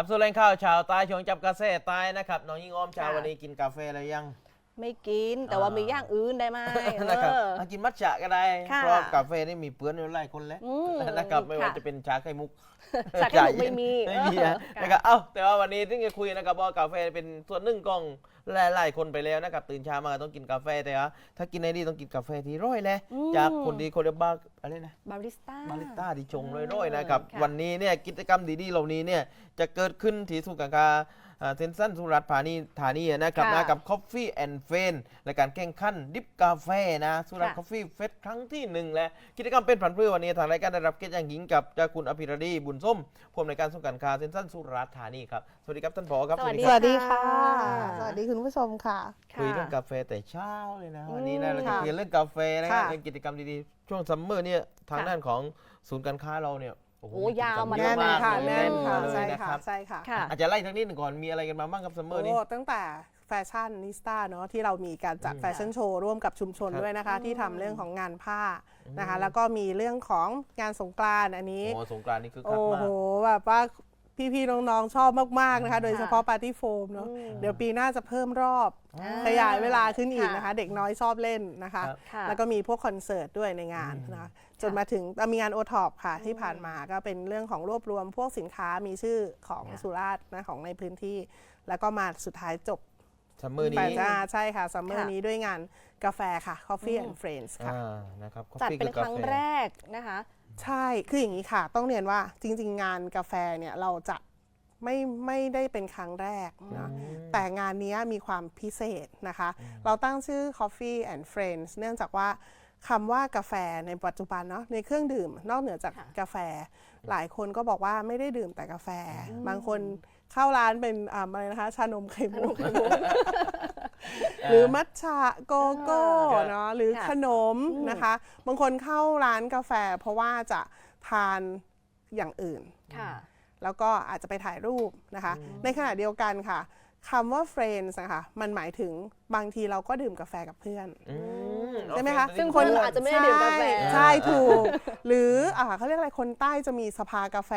ครับส่วนแรงข่าวชาวใต้ช่วงจับกระแสใต้นะครับน้องยิ่งอ้อมชาวค่ะวันนี้กินกาแฟแล้วยัง ไม่กินแต่ว่าอ่ามีมีอย่างอื่นได้ไหมนะครับเออ อะกินมัทฉะก็ได้ค่ะเพราะกาแฟนี่มีเปื้อนอยู่หลายคนแล้วอืมนะครับไม่ว่าค่ะจะเป็นชาไข่มุกชาไข่มุกไม่มีไม่มีเออนะค่ะนะครับเอ้าแต่ว่าวันนี้ที่จะคุยนะครับว่ากาแฟเป็นส่วนหนึ่งกล่องหลายๆคนไปแล้วนะครับตื่นเช้ามาก็ต้องกินกาแฟแต่ว่าถ้ากินในนี่ต้องกินกาแฟที่ร้อยแล้วอืม จากคนดีคนเดียบ้าอะไรนะ บาริสต้า มาริต้าที่ชงร้อยๆนะครับ ค่ะวันนี้เนี่ยกิจกรรมดีๆเหล่านี้เนี่ยจะเกิดขึ้นที่สุการคา เซนซันสุรัตน์ธานีธานีนะครับค่ะนะกับ Coffee and f a n และการแข่งขันดิฟกาแฟนะสุรัตน์ค่ะคอฟฟี่เฟสครั้งที่หนึ่งและกิจกรรมเป็นผันเพื่อวันนี้ทางรายการได้รับเกียรติอย่างยิ่งกับเจ้าคุณอภิรดีบุญส้มผู้อำนวยการสุการคาเซนซันสุรัตน์ธานีครับสวัสดีครับท่านผอครับสวัสดีสครับวัสดีค่ะค่ะ สวัสดีคุณผู้ชมค่ะคุยเรื่องกาแฟแต่เช้าเลยนะวันนี้นะอืมเราจะค่ะคุยเรื่องกาแฟนะครับค่ะเป็นกิจกรรมดีๆช่วงซัมเมอร์เนี่ยทางค่ะด้านของศูนย์การค้าเราเนี่ย โโหโอ้ยาวมากิจกรรแน่นเยอะค่ะมากเลยแน่นค่ะเลยใช่นะค่ะครับ ใช่ค่ะ ค่ะ อาจจะไล่ทั้งนี้หนึ่งก่อนมีอะไรกันมาบ้างครับซัมเมอร์นี้ โอ้ตั้งแต่แฟชั่นนิสต้าเนาะที่เรามีการจัดอืมแฟชั่นโชว์ร่วมกับชุมชนครับด้วยนะคะ ที่ทำเรื่องของงานผ้านะคะ อืม แล้วก็มีเรื่องของงานสงกรานต์อันนี้ โอ้สงกรานต์นี่คือคัโอ้กมาโหก แบบว่า พี่ๆน้องๆชอบมากๆนะคะ โดยเฉพาะปาร์ตี้โฟมเนาะอืมเดี๋ยวปีหน้าจะเพิ่มรอบอ่าขยายเวลาขึ้นอีกค่ะนะคะ เด็กน้อยชอบเล่นนะคะครับค่ะแล้วก็มีพวกคอนเสิร์ตด้วยในงานนะคะจนมาถึงอะมีงานโอท็อปค่ะที่ผ่านมาก็เป็นเรื่องของรวบรวมพวกสินค้ามีชื่อของค่ะสุราษฎร์นะของในพื้นที่ แล้วก็มาสุดท้ายจบ ซัมเมอร์ไปนี้ จ้าใช่ค่ะซัมเมอร์ค่ะ นี้ด้วยงานกาแฟค่ะ Coffee and Friends ค่ะ อ่านะครับ จัด Coffee เป็นคือคการั้งแฟ แรกนะคะ ใช่ คืออย่างนี้ค่ะ ต้องเรียนว่าจริง ๆ งานกาแฟเนี่ยเราจะไม่ไม่ได้เป็นครั้งแรกนะ แต่งานนี้มีความพิเศษนะคะ เราตั้งชื่อ Coffee and Friends เนื่องจากว่าคำว่ากาแฟในปัจจุบันเนาะในเครื่องดื่มนอกเหนือจากค่ะ กาแฟ หลายคนก็บอกว่าไม่ได้ดื่มแต่กาแฟ บางคน เข้าร้านเป็นอ่าอะไรนะคะ ชานมไข่มุกหรือมัทฉะโกโก้ครับเนาะหรือค่ะขนมนะคะ บางคนเข้าร้านกาแฟ เพราะว่าจะทานอย่างอื่นค่ะแล้วก็อาจจะไปถ่ายรูปนะคะ ในขณะเดียวกันค่ะ คำว่า friends นะคะมันหมายถึงบางทีเราก็ดื่มกาแฟกับเพื่อน อืมใช่ไหมคะโอเซึ่งคนอาจจะไม่ได้ดื่มกาแฟ ใช่ใช่ถูก หรืออ่าเขาเรียกอะไรคนใต้จะมีสภากาแฟ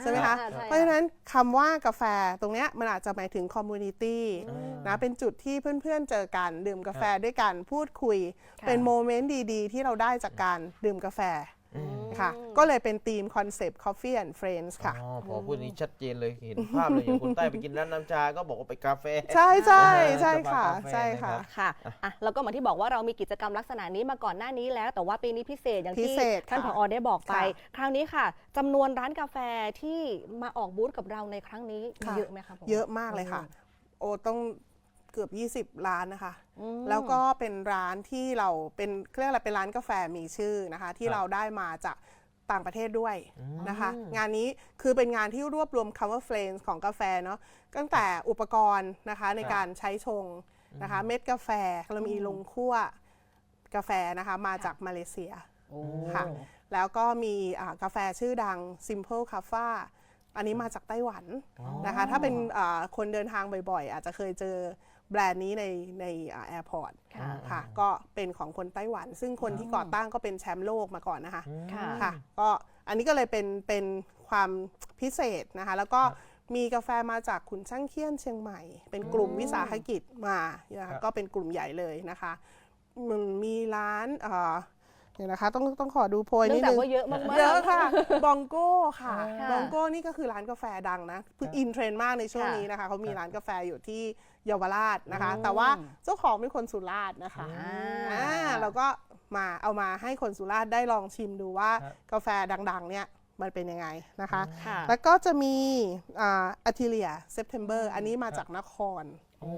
ใช่ไหมคะ อ่าใช่ เพราะฉะนั้นคำว่ากาแฟตรงเนี้ยมันอาจจะหมายถึงคอมมูนิตี้นะเป็นจุดที่เพื่อนๆเจอกันดื่มกาแฟด้วยกันพูดคุยค่ะเป็นโมเมนต์ดีๆ ที่เราได้จากการดื่มกาแฟอืม ค่ะ ก็เลยเป็นธีมคอนเซปต์ Coffee and Friends ค่ะ อ๋อพอพูดนี้ชัดเจนเลยเห็นภาพเลยอย่างคนใต้ไปกินร้านน้ำชาก็บอกว่าไปกาแฟ ใช่ใช่เออใช่จะมาค่ะกาแฟใช่ค่ะนะครับค่ะอะ แล้วก็เหมือนที่บอกว่าเรามีกิจกรรมลักษณะนี้มาก่อนหน้านี้แล้ว แต่ว่าปีนี้พิเศษอย่างพิที่เศษท่านผค่ะอได้บอกไปค่ะคราวนี้ค่ะจำนวนร้านกาแฟที่มาออกบูธกับเราในครั้งนี้ค่ะ เยอะไหมคะผม เยอะมากเลยค่ะ โอ้ต้อง เกือบ 20 ร้านนะคะอืมแล้วก็เป็นร้านที่เราเป็นเรียกอะไรเป็นร้านกาแฟมีชื่อนะคะ ที่ครับเราได้มาจากต่างประเทศด้วยนะคะ งานนี้คือเป็นงานที่รวบรวมคำว่า f l a m e ของกาแฟเนาะตั้งแต่อุปกรณ์นะคะในการใช้ชงนะคะเม็ดกาแฟเรามีลงคั่วกาแฟนะคะมาจากมาเลเซียโอ้ค่ะแล้วก็มีอ่ากาแฟชื่อดัง Simple c a f a อันนี้มาจากไต้หวันนะคะ ถ้าเป็นอ่าคนเดินทางบ่อยๆ อาจจะเคยเจอ แบรนด์นี้ในในแอร์พอร์ตค่ะค่ะ ก็เป็นของคนไต้หวัน ซึ่งคนที่ก่อตั้งก็เป็นแชมป์โลกมาก่อนนะคะค่ะค่ะ ก็อันนี้ก็เลยเป็นเป็นความพิเศษนะคะ แล้วก็มีกาแฟมาจากขุนช่างเคียนเชียงใหม่ เป็นกลุ่มวิสาหกิจมานะครัคะบก็เป็นกลุ่มใหญ่เลยนะคะมันมีร้าน เอ่อเดี๋ยวนะคะ ต้องต้องขอดูโพยเนื่นิองดจากนึงว่าเยอะมากๆ เยอะค่ะบองโก้ค่ะค่ะบองโก้นี่ก็คือร้านกาแฟดังนะเพิ่งอินเทรนด์มากในช่วงค่ะนี้นะคะเขามีร้านกาแฟอยู่ที่เยาวราชนะคะอืมแต่ว่าเจ้าของเป็นคนสุราษฎร์นะคะอ่า อ่าเราก็มาเอามาให้คนสุราษฎร์ได้ลองชิมดูว่าครับ กาแฟดังๆเนี่ยมันเป็นยังไงนะคะ ค่ะ แล้วก็จะมีอัติเลียเซปเทมเบอร์อันนี้มาจากนครโอ้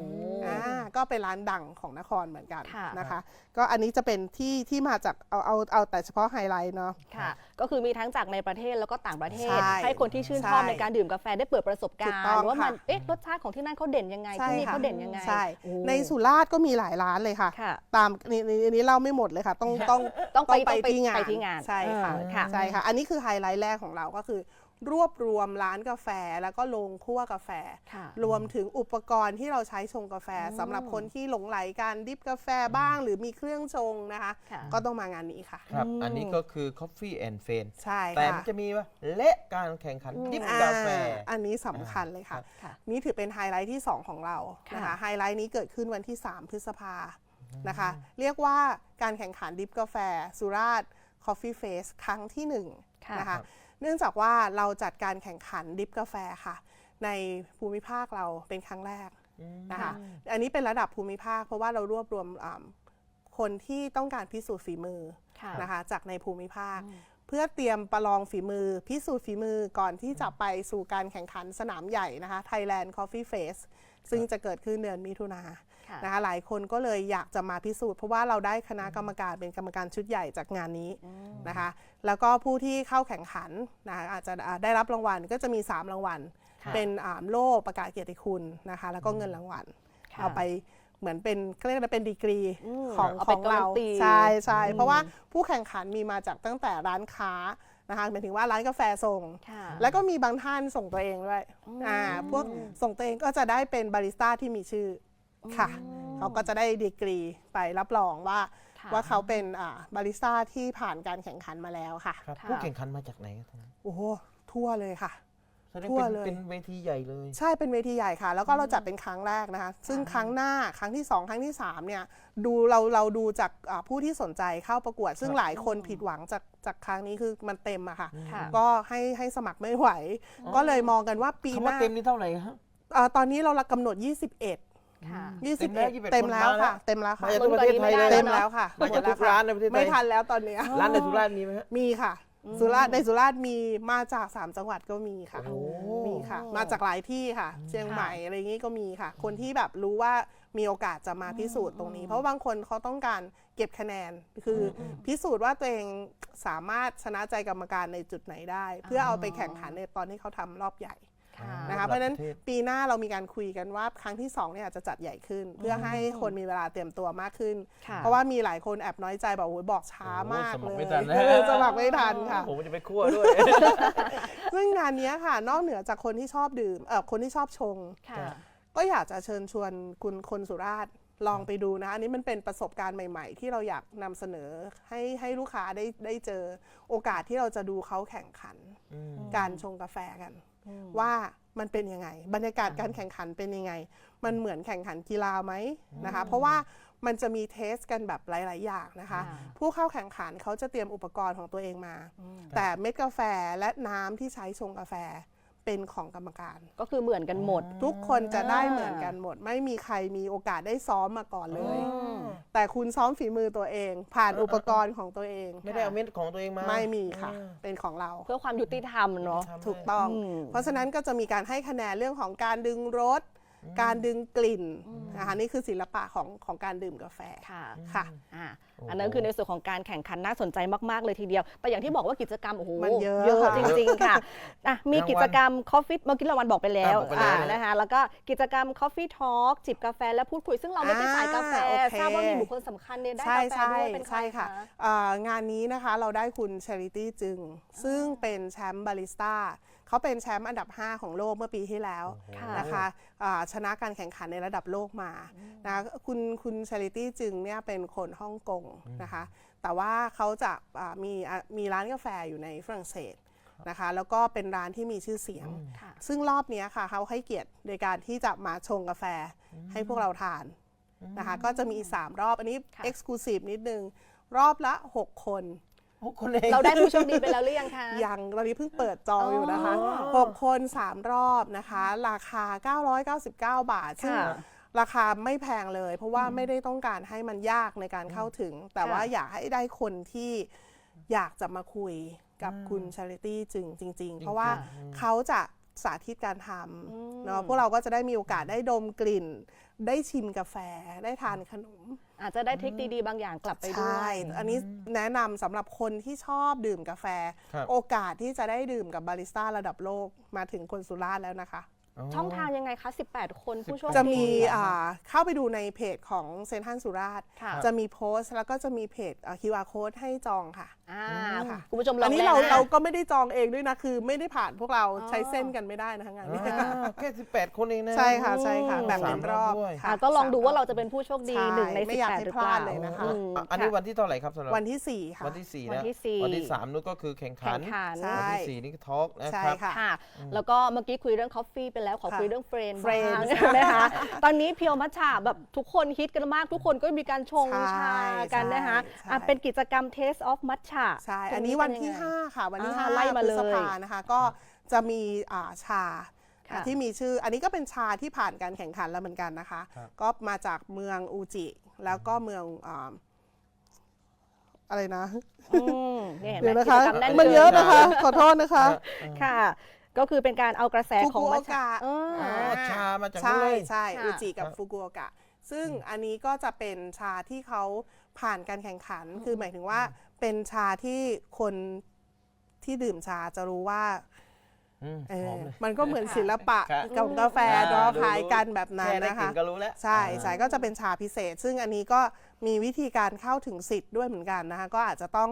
อ่าก็เป็นร้านดังของนครเหมือนกันค่ะนะคะ ก็อันนี้จะเป็นที่ที่มาจากเอาเอาเอาแต่เฉพาะไฮไลท์เนาะค่ะ ก็คือมีทั้งจากในประเทศแล้วก็ต่างประเทศใช่ให้คนที่ชื่นชอบใช่ในการดื่มกาแฟได้เปิดประสบกาถูรกณ์ต้องว่ามันค่ะเอ๊ะรสชาติของที่นั่นเขาเด่นยังไงใช่ที่นี่ค่ะเขาเด่นยังไงใช่โอ้ในสุราษฎร์ก็มีหลายร้านเลยค่ะค่ะตามนี่นี่อันนี้เล่าไม่หมดเลยค่ะ ต้องต้องต้องไปไปต้องไปที่งานไปที่งานใช่ค่ะเออค่ะใช่ค่ะ อันนี้คือไฮไลท์แรกของเราก็คือ รวบรวมร้านกาแฟแล้วก็โรงคั่วกาแฟค่ะรวมถึงอุปกรณ์ที่เราใช้ชงกาแฟสำหรับคนที่หลงไหลการดิฟกาแฟบ้าง หรือมีเครื่องชงนะคะค่ะก็ต้องมางานนี้ค่ะครับอืมอันนี้ก็คือ Coffee and f a n ใช่แต่ค่ะมันจะมีว่าเละการแข่งขันดิฟกาแฟอ่าอันนี้สำคัญเลยค่ะครับค่ะ นี่ถือเป็นไฮไลท์ที่ 2 ของเราค่ะนะคะไฮไลท์นี้เกิดขึ้นวันที่ 3 พฤษภานะคะ เรียกว่าการแข่งขันดิฟกาแฟ สุราษฎร์ Coffee Face ครั้งที่ค่ะ1นะคะ เนื่องจากว่าเราจัดการแข่งขันดิฟกาแฟค่ะ ในภูมิภาคเราเป็นครั้งแรกนะคะอันนี้เป็นระดับภูมิภาค เพราะว่าเรารวบรวมอ่าคนที่ต้องการพิสูจน์ฝีมือค่ะนะคะจากในภูมิภาค เพื่อเตรียมประลองฝีมือ พิสูจน์ฝีมือก่อนที่จะไปสู่การแข่งขันสนามใหญ่นะคะ Thailand Coffee Face ซึ่งจะเกิดขึ้นเดือนมิถุนาค่ะ นะคะหลายคนก็เลยอยากจะมาพิสูจน์เพราะว่าเราได้คณะกรรมการเป็นกรรมการชุดใหญ่จากงานนี้นะคะ แล้วก็ผู้ที่เข้าแข่งขันนะคะอาจจะอ่าได้รับรางวัลก็จะมี 3 รางวัลค่ะเป็นอ่าโล่ประกาศเกียรติคุณนะคะ แล้วก็เงินรางวัลค่ะเอาไปเหมือนเป็นเขาเรียกอะไรเป็นดีกรีอืมของเอาขไปองเราการันตีใช่ใช่เพราะว่าผู้แข่งขันมีมาจากตั้งแต่ร้านค้านะคะหมายถึงว่าร้านกาแฟส่งค่ะแล้วก็มีบางท่านส่งตัวเองด้วยอ่าพวกส่งตัวเองก็จะได้เป็นบาริสต้าที่มีชื่ออ ค่ะ เขาก็จะได้ดีกรีไปรับรองว่า ค่ะว่าเขาเป็นอ่าบาริสต้าที่ผ่านการแข่งขันมาแล้วค่ะ ครับค่ะ ผู้แข่งขันมาจากไหนครับท่านโอ้โหทั่วเลยค่ะ แสดงทั่วเป็นเลย เป็นเวทีใหญ่เลย ใช่เป็นเวทีใหญ่ค่ะ แล้วก็เราจัดเป็นครั้งแรกนะคะ ซึ่งครั้งหน้าครั้งที่ 2 ครั้งที่ 3 เนี่ยดูเราเราดูจากอ่าผู้ที่สนใจเข้าประกวด ซึ่งหลายคนผิดหวังจากจากครั้งนี้คือมันเต็มอะค่ะ ค่ะ ก็ให้ให้สมัครไม่ไหวก็เลยมองกันว่าปีคำหว่าน้าเต็มนี่เท่าไหร่ครับ อ่าตอนนี้เรากำหนด 21 ค่ะเต็มแล้ว21 21เต็มแล้วคนมาแล้วค่ะ เต็มแล้วค่ะมาจากทั่วประเทศไทยเลย เต็มแล้วค่ะมาจากทุกหดแล้ร้าวนในประเทศไทย ไม่ทันแล้วตอนเนี้ยร้านในสุราษฎร์มีไหมฮะ มีค่ะ สุราษฎร์ในสุราษฎร์มีมาจาก 3 จังหวัดก็มีค่ะ โอ้ มีค่ะ มาจากหลายที่ค่ะ เชียงใหม่อะไรอย่างงี้ก็มีค่ะ คนที่แบบรู้ว่ามีโอกาสจะมาพิสูจน์ตรงนี้ เพราะบางคนเขาต้องการเก็บคะแนน คืออพิสูจน์ว่าตัวเองสามารถชนะใจกรรมการในจุดไหนได้ เพื่อเอาไปแข่งขันในตอนที่เขาทำรอบใหญ่ค่ะ นะคะระดับเพราะฉะนั้นประเทศปีหน้าเรามีการคุยกันว่าครั้งที่2เนี่ยอาจจะจัดใหญ่ขึ้น เพื่อให้คนมีเวลาเตรียมตัวมากขึ้นค่ะเพราะว่ามีหลายคนแอบน้อยใจบอกโอ้ยบอกช้ามากโอ้เลยสมัครไม่ทันนะเออสมัครไม่ทันค่ะผมจะไปคั่วด้วย ซึ่งงานเนี้ยค่ะ นอกเหนือจากคนที่ชอบดื่มเออคนที่ชอบชงค่ะก็อยากจะเชิญชวนคุณคนสุราษฎร์ลองไปดูนะอันนี้มันเป็นประสบการณ์ใหม่ ๆ ที่เราอยากนำเสนอให้ให้ลูกค้าได้ได้เจอโอกาสที่เราจะดูเขาแข่งขัน การชงกาแฟกัน ว่ามันเป็นยังไง บรรยากาศการแข่งขันเป็นยังไง มันเหมือนแข่งขันกีฬาไหมนะคะ เพราะว่ามันจะมีเทสกันแบบหลาย ๆ อย่างนะคะค่ะผู้เข้าแข่งขันเขาจะเตรียมอุปกรณ์ของตัวเองมา แต่เม็ดกาแฟและน้ำที่ใช้ชงกาแฟ เป็นของกรรมการ ก็คือเหมือนกันหมด ทุกคนจะได้เหมือนกันหมด ไม่มีใครมีโอกาสได้ซ้อมมาก่อนเลยแต่คุณซ้อมฝีมือตัวเอง ผ่านอุปกรณ์ของตัวเอง ไม่ได้เอาเม็ดของตัวเองมาไม่มีค่ะ เป็นของเรา เพื่อความยุติธรรมเนาะถูกต้อง อืม เพราะฉะนั้นก็จะมีการให้คะแนนเรื่องของการดึงรส การดึงกลิ่นนะคะนี่คือศิลปะของของการดื่มกาแฟค่ะค่ะอ่าอันนั้นคือในส่วนของการแข่งขันน่าสนใจมากๆเลยทีเดียว แต่อย่างที่บอกว่ากิจกรรมโอ้โหมันเยอะเยอะค่ะจริงๆค่ะอะมีกิจกรรม Coffee เมื่อกี้รางวัลบอกไปแล้วอะบอกไปแล้วอ่านะคะแล้วก็กิจกรรม Coffee Talk จิบกาแฟและพูดคุยซึ่งเราไม่ใช่สายกาแฟอ่าโอเคทราบว่ามีบุคคลสำคัญเนี่ยได้ใช่กาแฟใช่ด้วยเป็นใครใช่ค่ะคะอ่างานนี้นะคะเราได้คุณ Charity จึง ซึ่งเป็นแชมป์บาริสต้า เขาเป็นแชมป์อันดับ 5 ของโลกเมื่อปีที่แล้วค่ะนะคะอ่าชนะการแข่งขันในระดับโลกมานะคุณคุณ Charity จึงเนี่ยเป็นคนฮ่องกงนะคะ แต่ว่าเขาจะอ่ามีอะมีร้านกาแฟอยู่ในฝรั่งเศสนะคะแล้วก็เป็นร้านที่มีชื่อเสียงค่ะซึ่งรอบเนี้ยค่ะเขาให้เกียรติโดยการที่จะมาชงกาแฟให้พวกเราทานนะคะก็จะมี 3 รอบอันนี้ค่ะ Exclusive นิดนึง รอบละ 6 คนโอ้ คนเองเราได้ผู้โชคดีไปแล้วหรือยังคะ ยังตอนนี้เพิ่งเปิดจองอยู่นะคะ อ๋อ6 คน 3 รอบนะคะ ราคา 999 บาทซึ่งค่ะราคาไม่แพงเลย เพราะว่าไม่ได้ต้องการให้มันยากในการเข้าถึง แต่ว่าอยากให้ได้คนที่อยากจะมาคุยกับคุณชาริตี้จึงจริง ๆ เพราะว่าเขาจะสาธิตการทำเนาะพวกเราก็จะได้มีโอกาสได้ดมกลิ่น ได้ชิมกาแฟได้ทานขนม อาจจะได้เทคดีๆ บางอย่างกลับไปด้ใช่วยอันนี้แนะนำสำหรับคนที่ชอบดื่มกาแฟ ครับ โอกาสที่จะได้ดื่มกับบาริสต้าระดับโลกมาถึงคนสุราษฎร์แล้วนะคะ ช่องทางยังไงคะ 18 คนผู้โชคดี จะมีอ่าเข้าไปดูในเพจของเซนทันสุราษฎร์ค่ะ จะมีโพสต์แล้วก็จะมีเพจอ่า QR code ให้จองค่ะ อ่าค่ะ คุณผู้ชมลองอันนี้ล่เราะเราก็ไม่ได้จองเองด้วยนะ คือไม่ได้ผ่านพวกเราอ๋อใช้เส้นกันไม่ได้นะคะงานนี้อ่าแค่ 18 คนเองนะ ใช่ค่ะใช่ค่ะอืมแบ่งเป็นรอบสามรอบด้วยค่ะ อะก็ลองดูว่าเราจะสมเป็นผู้โชคดีใช่หนึ่งในไม่สิบอยากแปดให้หรือพเปลาล่าดเลยนะคะ อืม อะอันนี้ค่ะวันที่เท่าไหร่ครับสำหรับวันที่ 4 ค่ะ วันที่สี่วันนะที่สี่ วันที่สามนู่นก็คือแข่งขัแข่นงขัน ใช่ วันที่สี่นี่ทอล์กนะใช่ครับ ค่ะ ค่ะ แล้วก็เมื่อกี้คุยเรื่องคอฟฟี่ไปแล้วขอค่ะคุยเรื่องเฟรนเฟรนบ้างใช่ไหมคะตอนนี้เพียวมัชชาแบบทุกคนฮิตกันมาก ทุกคนก็มีการชงใช่ชากันนะคะใช่อะเป็นกิจกรรม Taste of Matcha ใช่ตรงอันนี้วันที่เป็ยังไง5ค่ะ วันที่อ่า5ไล่มาพฤเลยษภานะคะ ก็จะมีอ่าชาค่ะ ที่มีชื่อ อันนี้ก็เป็นชาที่ผ่านการแข่งขันแล้วเหมือนกันนะคะ ครับ ก็มาจากเมืองอูจิ แล้วก็เมืองอ่าอะไรนะ อืมนี่เห็นไหมเดี๋ยวนะกิคะจกรรมแน่นมันกิเยอะนะคะ ขอโทษนะคะ ค่ะ ก็คือเป็นการเอากระแสของฟุกุมัโอทฉะกะ เอออ๋อชามาจากใช่นู้นเลย ใช่ค่ะอูจิกับครับฟุกุโอกะ ซึ่งอันนี้ก็จะเป็นชาที่เขาผ่านการแข่งขัน คือหมายถึงว่าเป็นชาที่คนที่ดื่มชาจะรู้ว่าอืมเอหออมเลย มันก็เหมือนศิลปะครับกับกาแฟอ่าเนาะรู้คล้ายกันแบบนั้นแค่ได้นะกลิ่คะ นก็รู้แล้วใช่ใช่ก็จะเป็นชาพิเศษ ซึ่งอันนี้ก็มีวิธีการเข้าถึงสิทธิ์ด้วยเหมือนกันนะคะ ก็อาจจะต้อง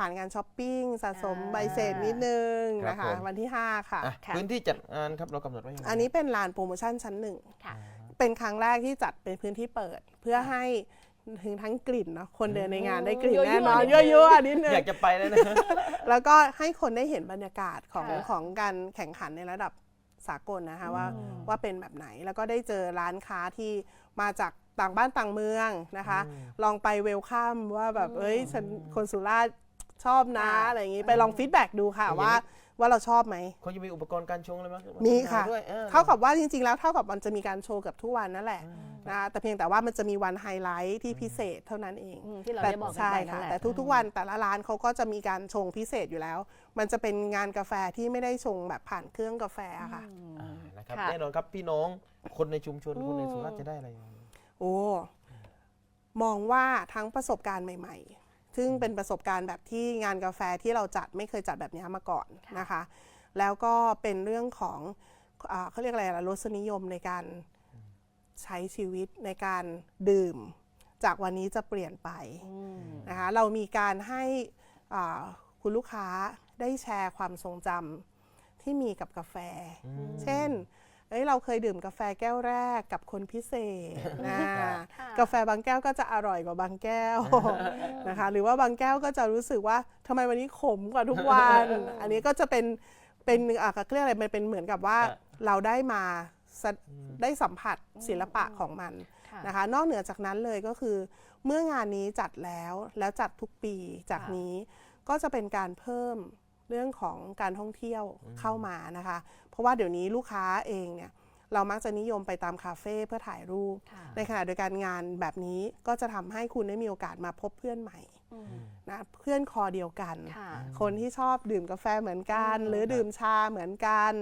ผ่านการช้อปปิ้งสะสมอ่าใบเสร็จนิดนึงครับนะคะ ผม วันที่ 5 ค่ะ อะค่ะ พื้นที่จัดงานครับเรากำหนดไว้ยังไงอันนี้เป็นลานโปรโมชั่นชั้นหนึ่ง ค่ะ เป็นครั้งแรกที่จัดเป็นพื้นที่เปิด เพื่อให้ถึงทั้งกลิ่นเนาะคนเดินในงานได้กลิ่นยั่วๆแน่นอนนิดนึงยั่วๆนิดนึง อยากจะไปแล้วนะ แล้วก็ให้คนได้เห็นบรรยากาศของค่ะ ของการแข่งขันในระดับสากลนะคะว่าอืมว่าเป็นแบบไหนแล้วก็ได้เจอร้านค้าที่มาจากต่างบ้านต่างเมืองนะคะอืมลองไปเวลคัมว่าแบบอืมเอ้ยฉันคนสุราษฎร์ ชอบนะค่ะ อะไรอย่างนี้ไปลองฟีดแบ็กดูค่ะอย่างนี้ ว่าว่าเราชอบไหม เขาจะมีอุปกรณ์การชงอะไรมั้ยมีค่ะ ด้วยออ เท่ากับว่าจริงๆ แล้วเท่ากับมันจะมีการโชว์เกับทุกวันนั่นแหละนะแต่เพียงแต่ว่ามันจะมีวันไฮไลท์ที่พิเศษเท่านั้นเองอืมที่เราแต่ได้บอกกันใช่ไปนั่ค่ะนแหละแต่ทุกๆวันแต่ละร้านเขาก็จะมีการชงพิเศษอยู่แล้ว มันจะเป็นงานกาแฟที่ไม่ได้ชงแบบผ่านเครื่องกาแฟอะค่ะ อ่านะครับค่ะ แน่นอนครับพี่น้องคนในชุมชนอืมคนในสุราษฎร์จะได้อะไรอย่างนี้โอ้มองว่าทั้งประสบการณ์ใหม่ ๆ ซึ่งเป็นประสบการณ์แบบที่งานกาแฟที่เราจัดไม่เคยจัดแบบนี้มาก่อนค่ะนะคะ แล้วก็เป็นเรื่องของอาเขาเรียกอะไรล่ะรสนิยมในการใช้ชีวิตในการดื่ม จากวันนี้จะเปลี่ยนไปอืมนะคะเรามีการให้อ่าคุณลูกค้าได้แชร์ความทรงจำที่มีกับกาแฟ เช่น เอ้ยเราเคยดื่มกาแฟแก้วแรกกับคนพิเศษนะค่ะกาแฟบางแก้วก็จะอร่อยกว่าบางแก้วนะคะ หรือว่าบางแก้วก็จะรู้สึกว่าทำไมวันนี้ขมกว่าทุกวัน อันนี้ก็จะเป็นเป็นอะเขาเรียกอะไรมันเป็นเหมือนกับว่าครับเราได้มาสะได้สัมผัสศิลปะของมันค่ะนะคะ นอกเหนือจากนั้นเลยก็คือ เมื่องานนี้จัดแล้วแล้วจัดทุกปีจากค่ะนี้ก็จะเป็นการเพิ่มเรื่องของการท่องเที่ยวเข้ามานะคะเพ ราะว่าเดี๋ยวนี้ลูกค้าเองเนี่ยเรามักจะนิยมไปตามคาเฟ่เพื่อถ่ายรูปค่ะในขณะเดียวกันงานแบบนี้ก็จะทำให้คุณได้มีโอกาสมาพบเพื่อนใหม่อืมนะเพื่อนคอเดียวกันค่ะคนที่ชอบดื่มกาแฟเหมือนกันอืมหรือดื่มชาเหมือนกัน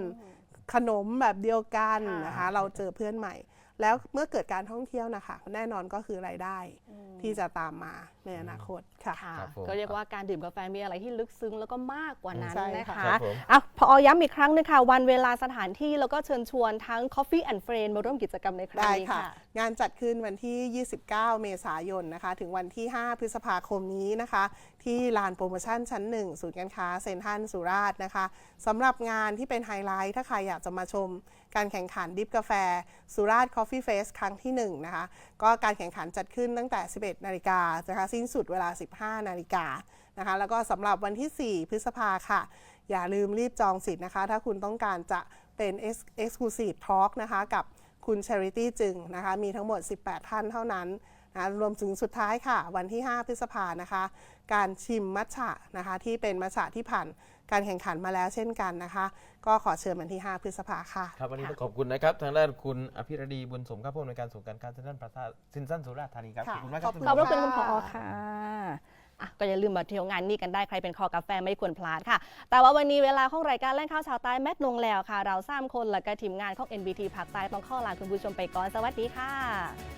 ขนมแบบเดียวกันค่ะนะคะเราเจอเพื่อนใหม่ แล้วเมื่อเกิดการท่องเที่ยวนะคะ แน่นอนก็คือรายได้ที่จะตามมา ในอนาคตค่ะ ค่ะครับผมก็เรียกว่าการดื่มกาแฟมีอะไรที่ลึกซึ้งแล้วก็มากกว่านั้นใช่นะค่ะ คะครับผมอะพอย้ำอีกครั้งหนึงค่ะ วันเวลาสถานที่แล้วก็เชิญชวนทั้ง Coffee and Friend มาร่วมกิจกรรมในครั้งได้นี้ค่ะ ค่ะ งานจัดขึ้นวันที่ 29 เมษายนนะคะ ถึงวันที่ 5 พฤษภาคมนี้นะคะ ที่ลานโปรโมชั่นชั้น 1 ศูนย์การค้าเซ็นทรัลสุราษฎร์นะคะสำหรับงานที่เป็นไฮไลท์ ถ้าใครอยากจะมาชม การแข่งขันดิฟกาแฟ สุราษฎร์ Coffee Fest ครั้งที่ 1 นะคะ ก็การแข่งขันจัดขึ้นตั้งแต่ 11 นาฬิกานะคะสิ้นสุดเวลา 15 นาฬิกานะคะ แล้วก็สำหรับวันที่ 4 พฤษภาค่ะ อย่าลืมรีบจองสิทธิ์นะคะ ถ้าคุณต้องการจะเป็น Ex- Exclusive Talk นะคะ กับคุณ Charity จึงนะคะ มีทั้งหมด 18 ท่านเท่านั้น นะรวมถึงสุดท้ายค่ะ วันที่ 5 พฤษภานะคะ การชิมมัทฉะนะคะ ที่เป็นมัทฉะที่ผ่านการแข่งขันมาแล้วเช่นกันนะคะ ก็ขอเชิญวันที่ 5 พฤษภาค่ะ ครับวันนี้ต้องขอบคุณนะครับ ทางด้านคุณอภิรดีบุญสมครับผู้อำนวยการศูนย์การค้าเซ็นทรัลพลาซ่าซินซันสุราษฎร์ธานีครับขค่ะอบคุณมากครับขอบคุณขอบพระคุณค่ะคุณผอค่ะอะก็อย่าลืมมาเที่ยวงานนี้กันได้ใครเป็นคอกาแฟไม่ควรพลาดค่ะ แต่ว่าวันนี้เวลาของรายการเล่นข้าวชาวใต้แมทนงแล้วค่ะ เราสามคนและก็ทีมงานของ NBT ภาคใต้ต้องเข้าลาคุณผู้ชมไปก่อนสวัสดีค่ะ